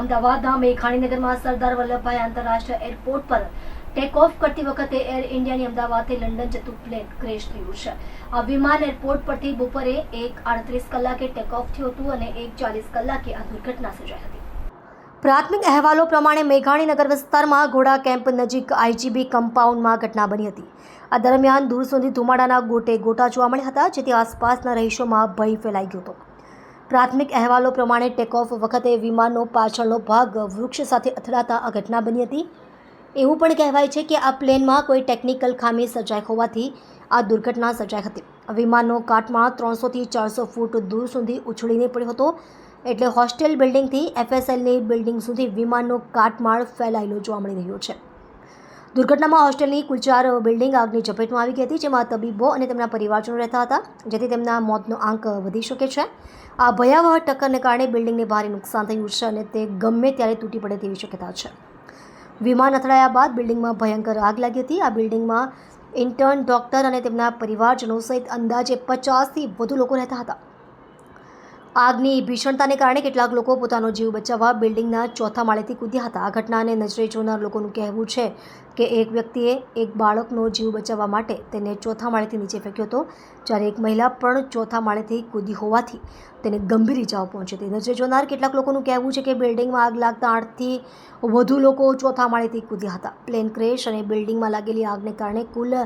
અમદાવાદના મેઘાણીનગરમાં સરદાર વલ્લભભાઈ આંતરરાષ્ટ્રીય એરપોર્ટ પર ટેક ઓફ કરતી વખતે એર ઇન્ડિયાની અમદાવાદથી લંડન જતું પ્લેન ક્રેશ થયું છે. આ વિમાન એરપોર્ટ પરથી બપોરે એક આડત્રીસ કલાકે ટેક ઓફ થયું હતું અને એક ચાલીસ કલાકે આ દુર્ઘટના સર્જાઈ હતી. પ્રાથમિક અહેવાલો પ્રમાણે મેઘાણીનગર વિસ્તારમાં ઘોડા કેમ્પ નજીક આઈજીબી કમ્પાઉન્ડમાં ઘટના બની હતી. આ દરમિયાન દૂર સુધી ધુમાડાના ગોટે ગોટા જોવા મળ્યા હતા, જેથી આસપાસના રહીશોમાં ભય ફેલાઈ ગયો હતો. પ્રાથમિક અહેવાલો પ્રમાણે ટેકઓફ વખતે વિમાનનો પાછળનો ભાગ વૃક્ષ સાથે અથડાતા આ ઘટના બની હતી. એવું પણ કહેવાય છે કે આ પ્લેનમાં કોઈ ટેકનિકલ ખામી સર્જાઈ હોવાથી આ દુર્ઘટના સર્જાઈ હતી. વિમાનનો કાટમાળ ત્રણસોથી ચારસો ફૂટ દૂર સુધી ઉછળીને પડ્યો હતો. એટલે હોસ્ટેલ બિલ્ડિંગથી એફએસએલની બિલ્ડિંગ સુધી વિમાનનો કાટમાળ ફેલાયેલો જોવા મળી રહ્યો છે. દુર્ઘટનામાં હોસ્ટેલની કુલ ચાર બિલ્ડિંગ આગની ઝપેટમાં આવી ગઈ હતી, જેમાં તબીબો અને તેમના પરિવારજનો રહેતા હતા, જેથી તેમના મોતનો આંક વધી શકે છે. આ ભયાવહ ટક્કરને કારણે બિલ્ડિંગને ભારે નુકસાન થયું છે અને તે ગમે ત્યારે તૂટી પડે તેવી શક્યતા છે. વિમાન અથડાયા બાદ બિલ્ડિંગમાં ભયંકર આગ લાગી હતી. આ બિલ્ડિંગમાં ઇન્ટર્ન ડૉક્ટર અને તેમના પરિવારજનો સહિત અંદાજે પચાસથી વધુ લોકો રહેતા હતા. આગની ભીષણતાને કારણે કેટલાક લોકો પોતાનો જીવ બચાવવા બિલ્ડિંગના ચોથા માળેથી કૂદ્યા હતા. આ ઘટનાને નજરે જોનાર લોકોનું કહેવું છે કે એક વ્યક્તિએ એક બાળકનો જીવ બચાવવા માટે તેને ચોથા માળેથી નીચે ફેંક્યો હતો, જ્યારે એક મહિલા પણ ચોથા માળેથી કૂદી હોવાથી તેને ગંભીર ઇજાઓ પહોંચી હતી. નજરે જોનાર કેટલાક લોકોનું કહેવું છે કે બિલ્ડિંગમાં આગ લાગતા આઠથી વધુ લોકો ચોથા માળેથી કૂદ્યા હતા. પ્લેન ક્રેશ અને બિલ્ડિંગમાં લાગેલી આગને કારણે કુલ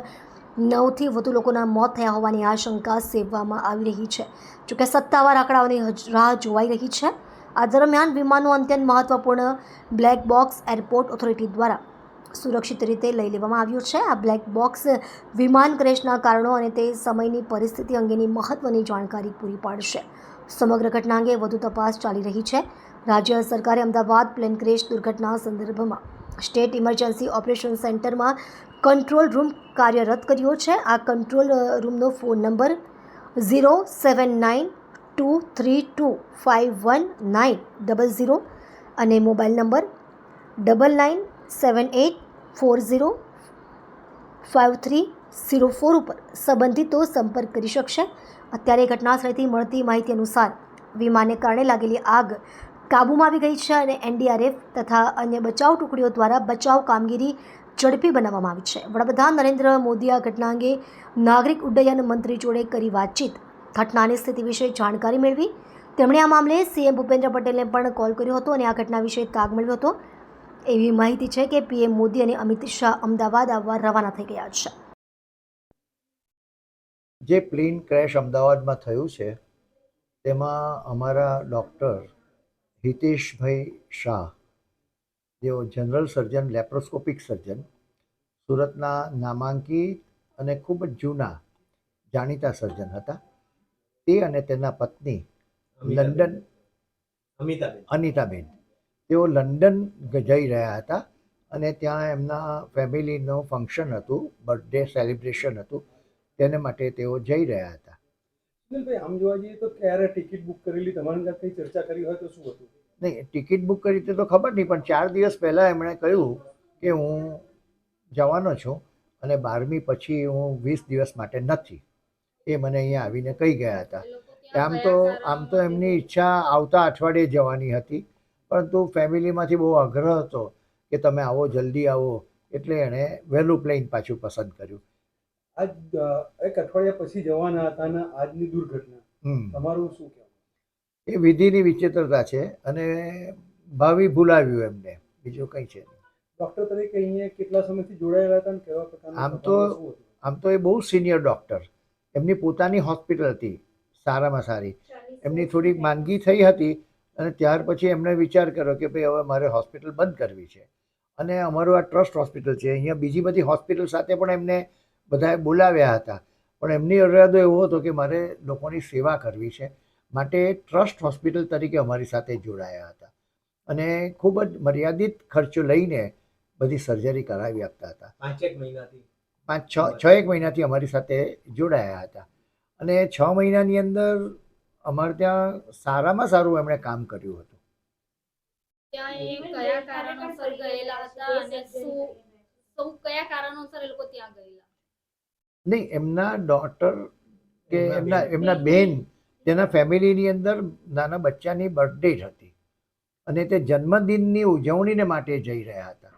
નવથી વધુ લોકોના મોત થયા હોવાની આશંકા સેવવામાં આવી રહી છે. જોકે સત્તાવાર આંકડાઓની રાહ જોવાઈ રહી છે. આ દરમિયાન વિમાનનું અત્યંત મહત્વપૂર્ણ બ્લેક બોક્સ એરપોર્ટ ઓથોરિટી દ્વારા સુરક્ષિત રીતે લઈ લેવામાં આવ્યું છે. આ બ્લેક બોક્સ વિમાન ક્રેશના કારણો અને તે સમયની પરિસ્થિતિ અંગેની મહત્વની જાણકારી પૂરી પાડશે. સમગ્ર ઘટના અંગે વધુ તપાસ ચાલી રહી છે. રાજ્ય સરકારે અમદાવાદ પ્લેન ક્રેશ દુર્ઘટના સંદર્ભમાં સ્ટેટ ઇમરજન્સી ઓપરેશન સેન્ટરમાં કંટ્રોલ રૂમ કાર્યરત કર્યો છે. આ control રૂમનો phone number zero seven nine two three two five one nine double zero અને mobile number double nine seven eight four zero five three zero four ઉપર સંબંધિતો સંપર્ક કરી શકશે. અત્યારે ઘટનાસ્થળેથી મળતી માહિતી અનુસાર વીમાને કારણે લાગેલી આગ કાબૂમાં આવી ગઈ છે અને એનડીઆરએફ તથા અન્ય બચાવ ટુકડીઓ દ્વારા બચાવ કામગીરી ઝડપી બનાવવામાં આવી છે. વડાપ્રધાન નરેન્દ્ર મોદીએ આ ઘટના અંગે નાગરિક ઉડ્ડયન મંત્રી જોડે કરી વાતચીત. ઘટનાની સ્થિતિ વિશે જાણકારી મેળવી તેમણે આ મામલે સીએમ ભૂપેન્દ્ર પટેલને પણ કોલ કર્યો હતો અને આ ઘટના વિશે તાગ મળ્યો હતો. એવી માહિતી છે કે પીએમ મોદી અને અમિત શાહ અમદાવાદ આવવા રવાના થઈ ગયા છે. જે પ્લેન ક્રેશ અમદાવાદમાં થયું છે, તેમાં અમારા ડૉક્ટર હિતેશભાઈ શાહ જેઓ જનરલ સર્જન લેપ્રોસ્કોપિક સર્જન સુરતના નામાંકિત અને ખૂબ જ જૂના જાણીતા સર્જન હતા. તે અને તેના પત્ની લંડન અનિતાબેન. તેઓ લંડન જઈ રહ્યા હતા અને ત્યાં એમના ફેમિલીનું ફંક્શન હતું બર્થડે સેલિબ્રેશન હતું. તેને માટે તેઓ જઈ રહ્યા હતા. સુનિલભાઈ આમ જોવા જઈએ તો ક્યારે ટિકિટ બુક કરેલી તમારી સાથે ચર્ચા કરી હોય તો શું હતું? નહીં ટિકિટ બુક કરી તો ખબર નહીં પણ ચાર દિવસ પહેલાં એમણે કહ્યું કે હું જવાનો છું અને બારમી પછી હું વીસ દિવસ માટે નથી. એ મને અહીંયા આવીને કહી ગયા હતા. આમ તો આમ તો એમની ઈચ્છા આવતા અઠવાડિયે જવાની હતી પરંતુ ફેમિલીમાંથી બહુ આગ્રહ હતો કે તમે આવો જલ્દી આવો એટલે એણે વહેલું પ્લેન પાછું પસંદ કર્યું. આજ એક અઠવાડિયા પછી જવાના હતા અને આજની દુર્ઘટના. તમારું શું કહેવું? એ વિધિની વિચિત્રતા છે અને ભાવિ ભૂલાવ્યું એમને. બીજું કંઈ છે ડોક્ટર તરીકે અહીંયા કેટલા સમયથી જોડાયેલા હતા અને કેવા પ્રકારના આમ તો-? આમ તો એ બહુ સિનિયર ડૉક્ટર. એમની પોતાની હોસ્પિટલ હતી સારામાં સારી. એમની થોડીક માંદગી થઈ હતી અને ત્યાર પછી એમણે વિચાર કર્યો કે ભાઈ હવે મારે હોસ્પિટલ બંધ કરવી છે. અને અમારું આ ટ્રસ્ટ હોસ્પિટલ છે. અહીંયા બીજી બધી હોસ્પિટલ સાથે પણ એમને બધાએ બોલાવ્યા હતા. પણ એમની ઇરાદો એવો હતો કે મારે લોકોની સેવા કરવી છે. માટે ટ્રસ્ટ હોસ્પિટલ તરીકે અમારી સાથે જોડાયા હતા. અને ખૂબ જ મર્યાદિત ખર્ચો લઈને બધી સર્જરી કરાવી આપતા હતા. પાંચેક મહિનાથી? પાંચ છ છ એક મહિનાથી અમારી સાથે જોડાયા હતા. અને છ મહિનાની અંદર અમારે ત્યાં સારામાં સારું એમણે કામ કર્યું હતું. કયા કારણોસર ગયેલા હતા અને શું શું કયા કારણોસર એ લોકો ત્યાં ગયેલા? નહીં એમના ડોટર કે એમના એમના બેન. તેના ફેમિલીની અંદર નાના બચ્ચાની બર્થડે હતી અને તે જન્મદિનની ઉજવણીને માટે જઈ રહ્યા હતા